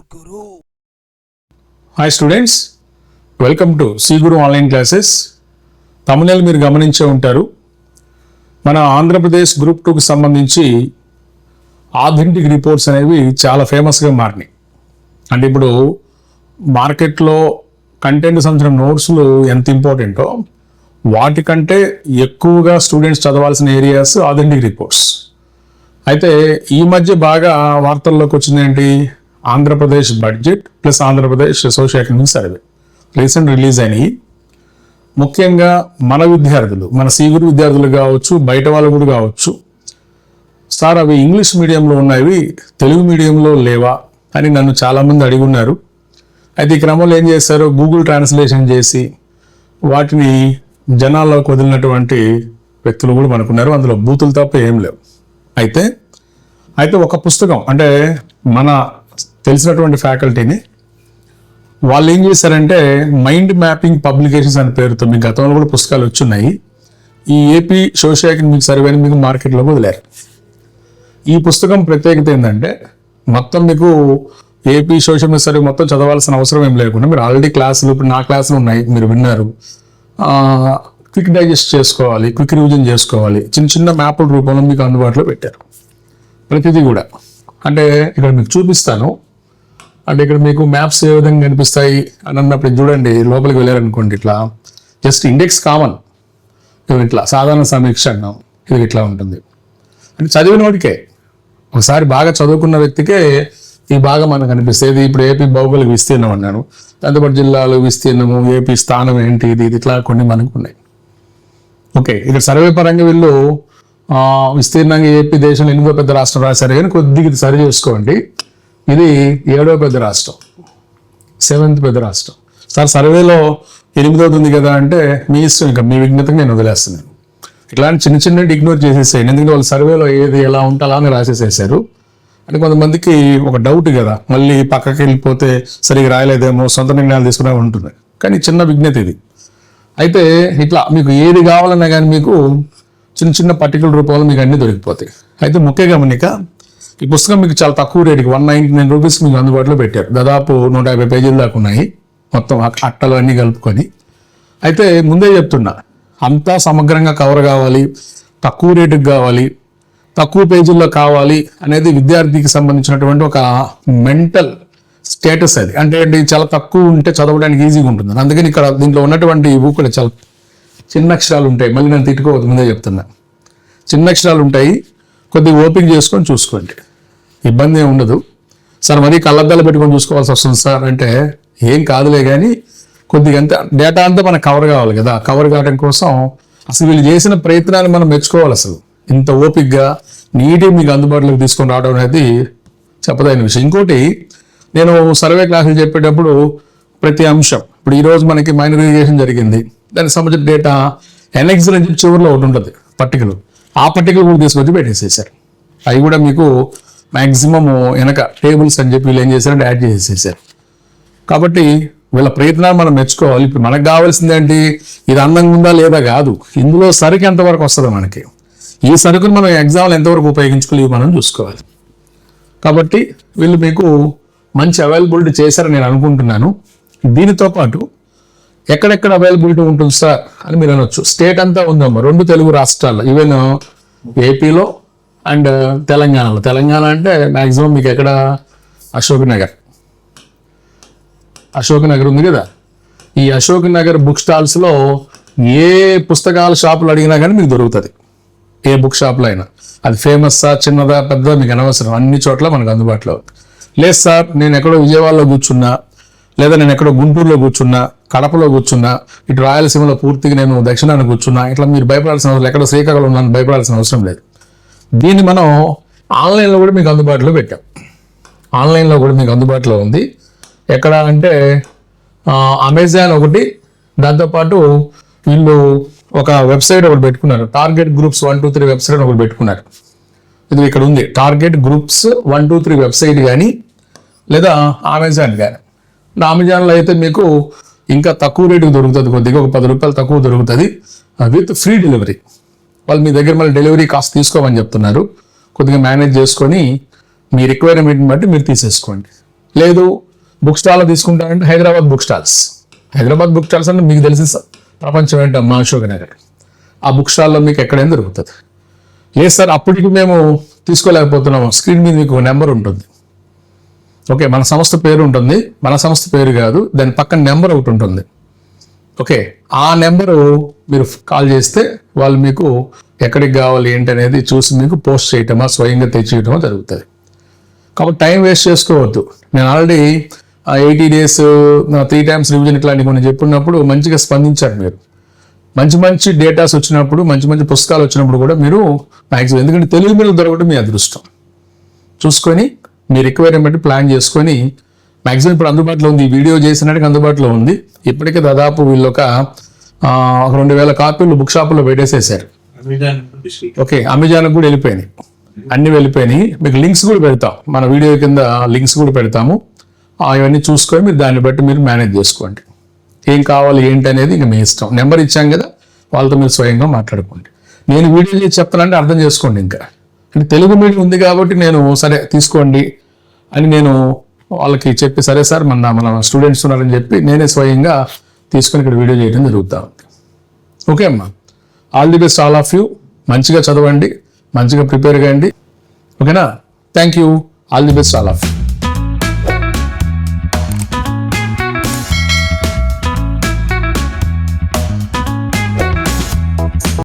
Guru. Hi students welcome to C Guru online classes Tamil Nadu మీరు గమనించే ఉంటారు. మన ఆంధ్రప్రదేశ్ గ్రూప్ టూకి సంబంధించి ఆథెంటిక్ రిపోర్ట్స్ అనేవి చాలా ఫేమస్గా మారినాయి. అంటే ఇప్పుడు మార్కెట్లో కంటెంట్ సంబంధించిన నోట్స్లు ఎంత ఇంపార్టెంటో వాటికంటే ఎక్కువగా స్టూడెంట్స్ చదవాల్సిన ఏరియాస్ ఆథెంటిక్ రిపోర్ట్స్ అయితే ఈ మధ్య బాగా వార్తల్లోకి వచ్చింది ఏంటి? Andhra Pradesh budget plus Andhra Pradesh social economic survey recent release అయినాయి. ముఖ్యంగా మన విద్యార్థులు మన సీగురు విద్యార్థులు కావచ్చు బయట వాళ్ళు కూడా కావచ్చు. సార్ అవి ఇంగ్లీష్ మీడియంలో ఉన్నవి తెలుగు మీడియంలో లేవా అని నన్ను చాలామంది అడిగి ఉన్నారు అయితే ఈ క్రమంలో ఏం చేశారు? గూగుల్ ట్రాన్స్లేషన్ చేసి వాటిని జనాల్లోకి వదిలినటువంటి వ్యక్తులు కూడా మనకున్నారు అందులో బూతులు తప్ప ఏం లేవు. అయితే అయితే ఒక పుస్తకం అంటే మన తెలిసినటువంటి ఫ్యాకల్టీని. వాళ్ళు ఏం చేశారంటే మైండ్ మ్యాపింగ్ పబ్లికేషన్స్ అనే పేరుతో మీకు గతంలో కూడా పుస్తకాలు వచ్చున్నాయి. ఈ ఏపీ సోషల్ ఎకనమిక్ సర్వేని మీకు మార్కెట్లో వదిలేరు. ఈ పుస్తకం ప్రత్యేకత ఏంటంటే మొత్తం మీకు ఏపీ సోషల్ మీడియా సర్వే మొత్తం చదవాల్సిన అవసరం ఏం లేకుండా మీరు ఆల్రెడీ క్లాసులు ఇప్పుడు నా క్లాసులు ఉన్నాయి మీరు విన్నారు. క్విక్ డైజెస్ట్ చేసుకోవాలి క్విక్ రివిజన్ చేసుకోవాలి చిన్న చిన్న మ్యాపుల రూపంలో మీకు అందుబాటులో పెట్టారు. ప్రతిదీ కూడా. అంటే ఇక్కడ మీకు చూపిస్తాను. అంటే ఇక్కడ మీకు మ్యాప్స్ ఏ విధంగా కనిపిస్తాయి అని అన్నప్పుడు చూడండి లోపలికి వెళ్ళారనుకోండి ఇట్లా. Just index common. ఇట్లా సాధారణ సమీక్ష అన్నాం. ఇది ఇట్లా ఉంటుంది. అంటే చదివిన వాడికే. ఒకసారి బాగా చదువుకున్న వ్యక్తికే ఈ బాగా మనకు అనిపిస్తుంది ఇప్పుడు ఏపీ భౌగోళిక విస్తీర్ణం అన్నాను. దాంతోపాటు జిల్లాలు విస్తీర్ణము ఏపీ స్థానం ఏంటి ఇది ఇది ఇట్లా కొన్ని మనకు ఉన్నాయి. ఓకే ఇక్కడ సర్వే పరంగా వీళ్ళు విస్తీర్ణంగా ఏపీ దేశంలో ఎనిమిదో పెద్ద రాష్ట్రం రాశారు. కానీ కొద్దిగా సరి చేసుకోండి. ఇది ఏడో పెద్ద రాష్ట్రం. సెవెంత్ పెద్ద రాష్ట్రం. సార్ సర్వేలో ఎనిమిదోది ఉంది కదా అంటే మీ ఇష్టం ఇంకా మీ విజ్ఞతకు నేను వదిలేస్తున్నాను. ఇట్లాంటి చిన్న చిన్న ఇగ్నోర్ చేసేసాను ఎందుకంటే వాళ్ళు సర్వేలో ఏది ఎలా ఉంటుందా అని రాసేసేసారు. అంటే కొంతమందికి ఒక డౌట్ కదా. మళ్ళీ పక్కకి వెళ్ళిపోతే సరిగా రాయలేదేమో సొంత నిర్ణయాలు తీసుకునే ఉంటుంది. కానీ చిన్న విజ్ఞత ఇది. అయితే ఇట్లా మీకు ఏది కావాలన్నా కానీ మీకు చిన్న చిన్న పర్టికులర్ రూపంలో మీకు అన్ని దొరికిపోతాయి. అయితే ముఖ్య గమనిక ఈ పుస్తకం మీకు చాలా తక్కువ రేటుకి వన్ నైన్టీ నైన్ రూపీస్ మీకు అందుబాటులో పెట్టారు. దాదాపు నూట యాభై పేజీల దాకా ఉన్నాయి. మొత్తం అట్టలు అన్నీ కలుపుకొని. అయితే ముందే చెప్తున్నా అంతా సమగ్రంగా కవర్ కావాలి తక్కువ రేటుకి కావాలి తక్కువ పేజీల్లో కావాలి అనేది విద్యార్థికి సంబంధించినటువంటి ఒక మెంటల్ స్టేటస్ అది. అంటే చాలా తక్కువ ఉంటే చదవడానికి ఈజీగా ఉంటుంది. అందుకని ఇక్కడ దీంట్లో ఉన్నటువంటి ఈ బుక్లో కూడా చాలా చిన్న అక్షరాలు ఉంటాయి. మళ్ళీ నేను తిట్టుకోవద్దు ముందే చెప్తున్నా. చిన్న అక్షరాలు ఉంటాయి. కొద్దిగా ఓపెన్ చేసుకొని చూసుకోండి. ఇబ్బంది ఏమి ఉండదు. సార్ మరీ కళ్ళద్దాలు పెట్టుకొని చూసుకోవాల్సి వస్తుంది సార్. అంటే ఏం కాదులే కానీ కొద్దిగా అంతే డేటా అంతా మనకు కవర్ కావాలి కదా. కవర్ కావడం కోసం అసలు వీళ్ళు చేసిన ప్రయత్నాన్ని మనం మెచ్చుకోవాలి అసలు. ఇంత ఓపిక్గా నీట్గా మీకు అందుబాటులోకి తీసుకొని రావడం అనేది చెప్పదైన విషయం. ఇంకోటి నేను సర్వే క్లాసులు చెప్పేటప్పుడు ప్రతి అంశం ఇప్పుడు ఈరోజు మనకి మైనర్ ఇరిగేషన్ జరిగింది. దానికి సంబంధించిన డేటా ఎన్ఎక్స్ అని చెప్పి చివరిలో ఒకటి ఉంటుంది పర్టికులర్ ఆ పర్టికులర్ కూడా తీసుకొచ్చి పెట్టేసేసారు అవి కూడా మీకు మాక్సిమం వెనక టేబుల్స్ అని చెప్పి వీళ్ళు ఏం చేశారంటే యాడ్ చేసేసారు. కాబట్టి వీళ్ళ ప్రయత్నాలు మనం మెచ్చుకోవాలి. ఇప్పుడు మనకు కావాల్సింది ఏంటి? ఇది అందంగా ఉందా లేదా కాదు. ఇందులో సరుకు ఎంతవరకు వస్తుంది మనకి. ఈ సరుకును మనం ఎగ్జామ్లు ఎంతవరకు ఉపయోగించుకోలేవు మనం చూసుకోవాలి. కాబట్టి వీళ్ళు మీకు మంచి అవైలబిలిటీ చేశారని నేను అనుకుంటున్నాను. దీనితో పాటు ఎక్కడెక్కడ అవైలబిలిటీ ఉంటుంది సార్ అని మీరు అనొచ్చు. స్టేట్ అంతా ఉందమ్మా. రెండు తెలుగు రాష్ట్రాల్లో. ఈవెన్ ఏపీలో అండ్ తెలంగాణలో. తెలంగాణ అంటే మ్యాక్సిమం మీకు ఎక్కడ? అశోక్ నగర్. అశోక్ నగర్ ఉంది కదా? ఈ అశోక్ నగర్ బుక్ స్టాల్స్లో ఏ పుస్తకాల షాపులు అడిగినా కానీ మీకు దొరుకుతుంది. ఏ బుక్ షాప్లో అయినా. అది ఫేమస్సా చిన్నదా పెద్దదా మీకు అనవసరం. అన్ని చోట్ల మనకు అందుబాటులో లేదు సార్ నేను ఎక్కడో విజయవాడలో కూర్చున్నా లేదా నేను ఎక్కడో గుంటూరులో కూర్చున్నా కడపలో కూర్చున్నా ఇటు రాయలసీమలో పూర్తిగా నేను దక్షిణాన్ని కూర్చున్నా ఇట్లా మీరు భయపడాల్సిన అవసరం ఎక్కడ శ్రీకాకుళం ఉన్నాను భయపడాల్సిన అవసరం లేదు. దీన్ని మనం ఆన్లైన్లో కూడా మీకు అందుబాటులో పెట్టాం. ఆన్లైన్లో కూడా మీకు అందుబాటులో ఉంది. ఎక్కడ అంటే అమెజాన్ ఒకటి దాంతోపాటు వీళ్ళు ఒక వెబ్సైట్ ఒకటి పెట్టుకున్నారు. Target groups one two three website ఒకటి పెట్టుకున్నారు. ఇది ఇక్కడ ఉంది. Target groups one two three website కానీ లేదా అమెజాన్ కానీ అమెజాన్లో అయితే మీకు ఇంకా తక్కువ రేటుకి దొరుకుతుంది. కొద్దిగా ఒక పది రూపాయలు తక్కువ దొరుకుతుంది. With free delivery. వాళ్ళు మీ దగ్గర మళ్ళీ డెలివరీ కాస్ట్ తీసుకోమని చెప్తున్నారు. కొద్దిగా మేనేజ్ చేసుకొని మీ రిక్వైర్మెంట్ని బట్టి మీరు తీసేసుకోండి. లేదు బుక్ స్టాల్లో తీసుకుంటారంటే Hyderabad book stalls. Hyderabad book stalls అంటే మీకు తెలిసిన ప్రపంచం ఏంటో? మా అశోక్ నగర్. ఆ బుక్ స్టాల్లో మీకు ఎక్కడైనా దొరుకుతుంది. లేదు సార్ అప్పటికి మేము తీసుకోలేకపోతున్నాము స్క్రీన్ మీద మీకు నెంబర్ ఉంటుంది. ఓకే మన సంస్థ పేరు ఉంటుంది. మన సంస్థ పేరు కాదు దాని పక్కన నెంబర్ ఒకటి ఉంటుంది. ఓకే ఆ నెంబరు మీరు కాల్ చేస్తే వాళ్ళు మీకు ఎక్కడికి కావాలి ఏంటి అనేది చూసి మీకు పోస్ట్ చేయటమా స్వయంగా తెచ్చియటమా జరుగుతుంది. కాబట్టి టైం వేస్ట్ చేసుకోవద్దు. నేను already eighty days three times revision ఇట్లాంటి కొన్ని చెప్పినప్పుడు మంచిగా స్పందించారు మీరు. మంచి మంచి డేటాస్ వచ్చినప్పుడు మంచి మంచి పుస్తకాలు వచ్చినప్పుడు కూడా మీరు మ్యాక్సిమం ఎందుకంటే తెలుగు మీద దొరకడం మీ అదృష్టం. చూసుకొని మీ రిక్వైర్మెంట్ ప్లాన్ చేసుకొని మ్యాక్సిమం ఇప్పుడు అందుబాటులో ఉంది. వీడియో చేసినట్టుగా అందుబాటులో ఉంది. ఇప్పటికే దాదాపు వీళ్ళు ఒక రెండు వేల కాపీలు బుక్ షాపులో పెట్టేసేసారు ఓకే అమెజాన్కి కూడా వెళ్ళిపోయినాయి. అన్నీ వెళ్ళిపోయినాయి. మీకు లింక్స్ కూడా పెడతాం. మన వీడియో కింద లింక్స్ కూడా పెడతాము. అవన్నీ చూసుకొని మీరు దాన్ని బట్టి మీరు మేనేజ్ చేసుకోండి. ఏం కావాలి ఏంటి అనేది ఇంకా మీ ఇష్టం. నెంబర్ ఇచ్చాం కదా వాళ్ళతో మీరు స్వయంగా మాట్లాడుకోండి. నేను వీడియో చేసి చెప్తానంటే అర్థం చేసుకోండి ఇంకా. అంటే తెలుగు మీడియం ఉంది కాబట్టి నేను సరే తీసుకోండి అని నేను వాళ్ళకి చెప్పి సరే సార్ మన మన స్టూడెంట్స్ ఉన్నారని చెప్పి నేనే స్వయంగా తీసుకొని ఇక్కడ వీడియో చేయడం జరుగుతూ ఉంది. ఓకే అమ్మా. All the best all of you మంచిగా చదవండి మంచిగా ప్రిపేర్ కాండి ఓకేనా thank you all the best all of you